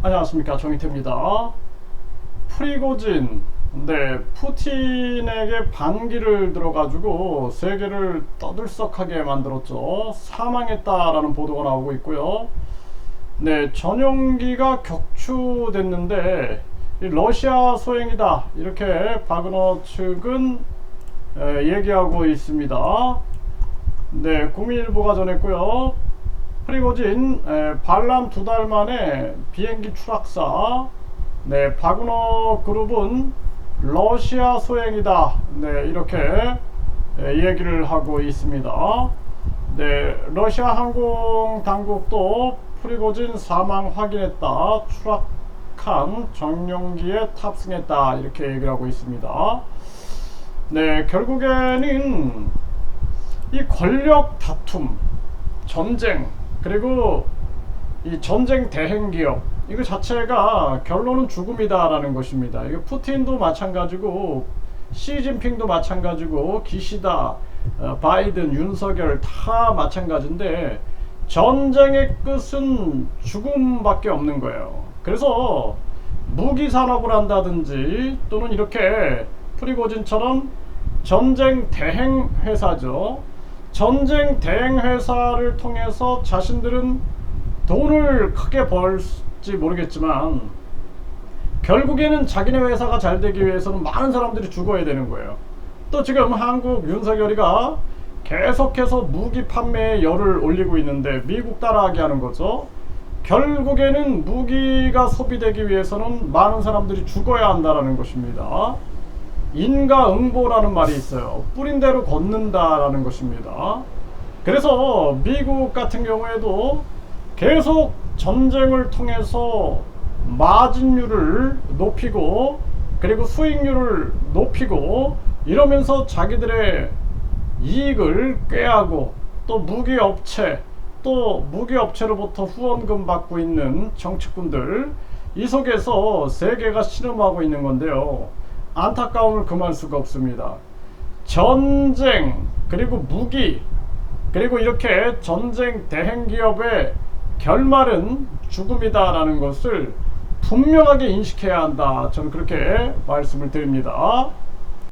안녕하십니까 정희태입니다. 프리고진 네 푸틴에게 반기를 들어가지고 세계를 떠들썩하게 만들었죠. 사망했다라는 보도가 나오고 있고요. 네 전용기가 격추됐는데 이 러시아 소행이다 이렇게 바그너 측은 에, 얘기하고 있습니다. 네 국민일보가 전했고요. 프리고진 에, 반란 두 달 만에 비행기 추락사. 네 바그너 그룹은 러시아 소행이다. 네 이렇게 에, 얘기를 하고 있습니다. 네 러시아 항공 당국도 프리고진 사망 확인했다. 추락한 정용기에 탑승했다. 이렇게 얘기를 하고 있습니다. 네 결국에는 이 권력 다툼 전쟁 그리고 이 전쟁 대행 기업 이거 자체가 결론은 죽음이다라는 것입니다. 이거 푸틴도 마찬가지고 시진핑도 마찬가지고 기시다, 어, 바이든, 윤석열 다 마찬가지인데 전쟁의 끝은 죽음밖에 없는 거예요. 그래서 무기 산업을 한다든지 또는 이렇게 프리고진처럼 전쟁 대행 회사죠. 전쟁 대행 회사를 통해서 자신들은 돈을 크게 벌지 모르겠지만 결국에는 자기네 회사가 잘 되기 위해서는 많은 사람들이 죽어야 되는 거예요. 또 지금 한국 윤석열이가 계속해서 무기 판매에 열을 올리고 있는데 미국 따라하게 하는 거죠. 결국에는 무기가 소비되기 위해서는 많은 사람들이 죽어야 한다라는 것입니다. 인가응보라는 말이 있어요. 뿌린 대로 걷는다라는 것입니다. 그래서 미국 같은 경우에도 계속 전쟁을 통해서 마진율을 높이고 그리고 수익률을 높이고 이러면서 자기들의 이익을 꾀하고 또 무기업체 또 무기업체로부터 후원금 받고 있는 정치꾼들 이 속에서 세계가 신음하고 있는 건데요. 안타까움을 금할 수가 없습니다. 전쟁 그리고 무기 그리고 이렇게 전쟁 대행 기업의 결말은 죽음이다라는 것을 분명하게 인식해야 한다. 저는 그렇게 말씀을 드립니다.